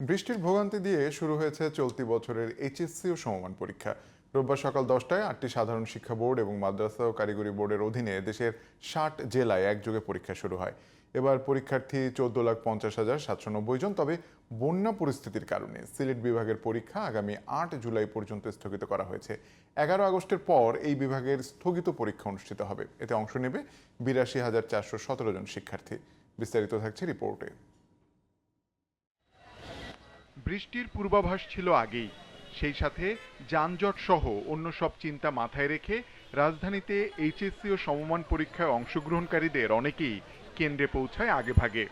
বৃষ্টির ভোগান্তি দিয়ে শুরু হয়েছে চলতি বছরের এইচএসসি ও সমমান পরীক্ষা। রোববার সকাল দশটায় আটটি সাধারণ শিক্ষা বোর্ড এবং মাদ্রাসা ও কারিগরি বোর্ডের অধীনে দেশের ষাট জেলায় একযোগে পরীক্ষা শুরু হয়। এবার পরীক্ষার্থী চোদ্দ লাখ পঞ্চাশ হাজার সাতশো নব্বই জন, তবে বন্যা পরিস্থিতির কারণে সিলেট বিভাগের পরীক্ষা আগামী আট জুলাই পর্যন্ত স্থগিত করা হয়েছে। এগারো আগস্টের পর এই বিভাগের স্থগিত পরীক্ষা অনুষ্ঠিত হবে। এতে অংশ নেবে বিরাশি হাজার চারশো সতেরো জন শিক্ষার্থী। বিস্তারিত থাকছে রিপোর্টে। বৃষ্টির পূর্বাভাস ছিল আগেই। সেই সাথে যানজট সহ অন্য সব চিন্তা মাথায় রেখে রাজধানীতে এইচএসসি ও সমমান পরীক্ষায় অংশগ্রহণকারীদের অনেকেই কেন্দ্রে পৌঁছায় আগে ভাগে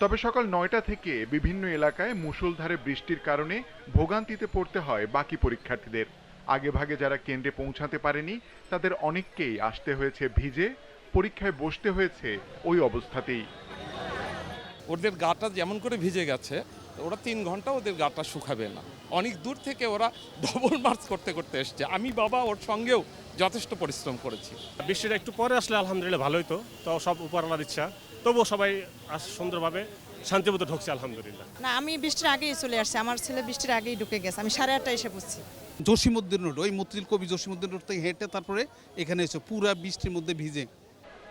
তবে সকাল নয়টা থেকে বিভিন্ন এলাকায় মুষলধারে বৃষ্টির কারণে ভোগান্তিতে পড়তে হয় বাকি পরীক্ষার্থীদের। আগে ভাগে যারা কেন্দ্রে পৌঁছাতে পারেনি, তাদের অনেককেই আসতে হয়েছে ভিজে, পরীক্ষায় বসতে হয়েছে ওই অবস্থাতেই। ওদের গাটা যেমন করে ভিজে গেছে ওরা তিন ঘণ্টা ওদের গাটা শুকাবে না। অনেক দূর থেকে ওরা ডবল মার্চ করতে করতে এসছে। আমি বাবা ওর সঙ্গেও যথেষ্ট পরিশ্রম করেছি। বৃষ্টিটা একটু পরে আসলে আলহামদুলিল্লাহ ভালোই তো। তো সব উপরওয়ালার ইচ্ছা। তবুও সবাই আস সুন্দরভাবে শান্তিমতো ঢুকছে আলহামদুলিল্লাহ। না আমি বৃষ্টির আগেই চলে আসছি। আমার ছেলে বৃষ্টির আগেই ঢুকে গেছে। আমি সাড়ে আটটা এসে পড়ছি। জসিমুদ্দিন রোড ওই মতিল কবি জসিমুদ্দিন রোড থেকে হেঁটে তারপরে এখানে এসে। পুরা বৃষ্টির মধ্যে ভিজে।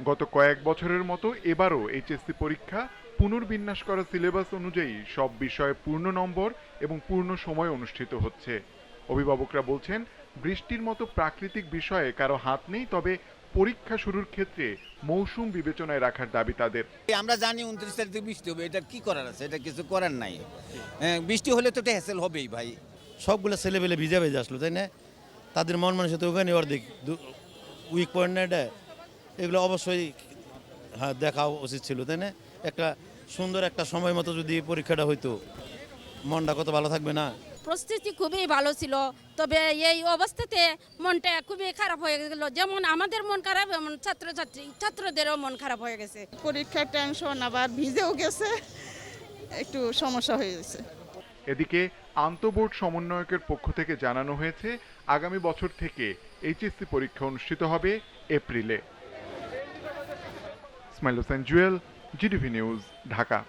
গত কয়েক বছরের মতো এবারও এইচএসসি পরীক্ষা পুনর্বিন্যাস করা সিলেবাস অনুযায়ী সব বিষয়ে পূর্ণ নম্বর এবং পূর্ণ সময় অনুষ্ঠিত হচ্ছে। অভিভাবকরা বলছেন বৃষ্টির মতো প্রাকৃতিক বিষয়ে কারও হাত নেই তবে পরীক্ষা শুরুর ক্ষেত্রে মৌসুম বিবেচনায় রাখার দাবি তাদের। আমরা জানি উনত্রিশ তারিখ থেকে বৃষ্টি হবে এটা কি করার আছে? এটা কিছু করার নাই। হ্যাঁ, বৃষ্টি হলে তো এটা হ্যাসেল হবেই ভাই। সবগুলো ছেলেবেলে ভিজা ভেজে আসলো তাই না? তাদের মন মানুষ তো ওখানে অর্ধেক উইক পয়েন্ট না এটা? এগুলো অবশ্যই হ্যাঁ দেখা উচিত ছিল তাই না? একটা সুন্দর একটা সময় মতো যদি পরীক্ষাটা হইতো। মনটা কত ভালো থাকবে না? প্রস্তুতি খুবই ভালো ছিল তবে এই অবস্থাতে মনটা খুবই খারাপ হয়ে গেল। যেমন আমাদের মন খারাপ এমন ছাত্রছাত্রী ছাত্রদেরও মন খারাপ হয়ে গেছে। পরীক্ষার টেনশন আবার ভিজেও গেছে একটু সমস্যা হয়ে গেছে। এদিকে আন্তঃবোর্ড সমন্বয়কের পক্ষ থেকে জানানো হয়েছে আগামী বছর থেকে এইচএসসি পরীক্ষা অনুষ্ঠিত হবে এপ্রিলে। Ismail Hossain Jewel GDV news Dhaka.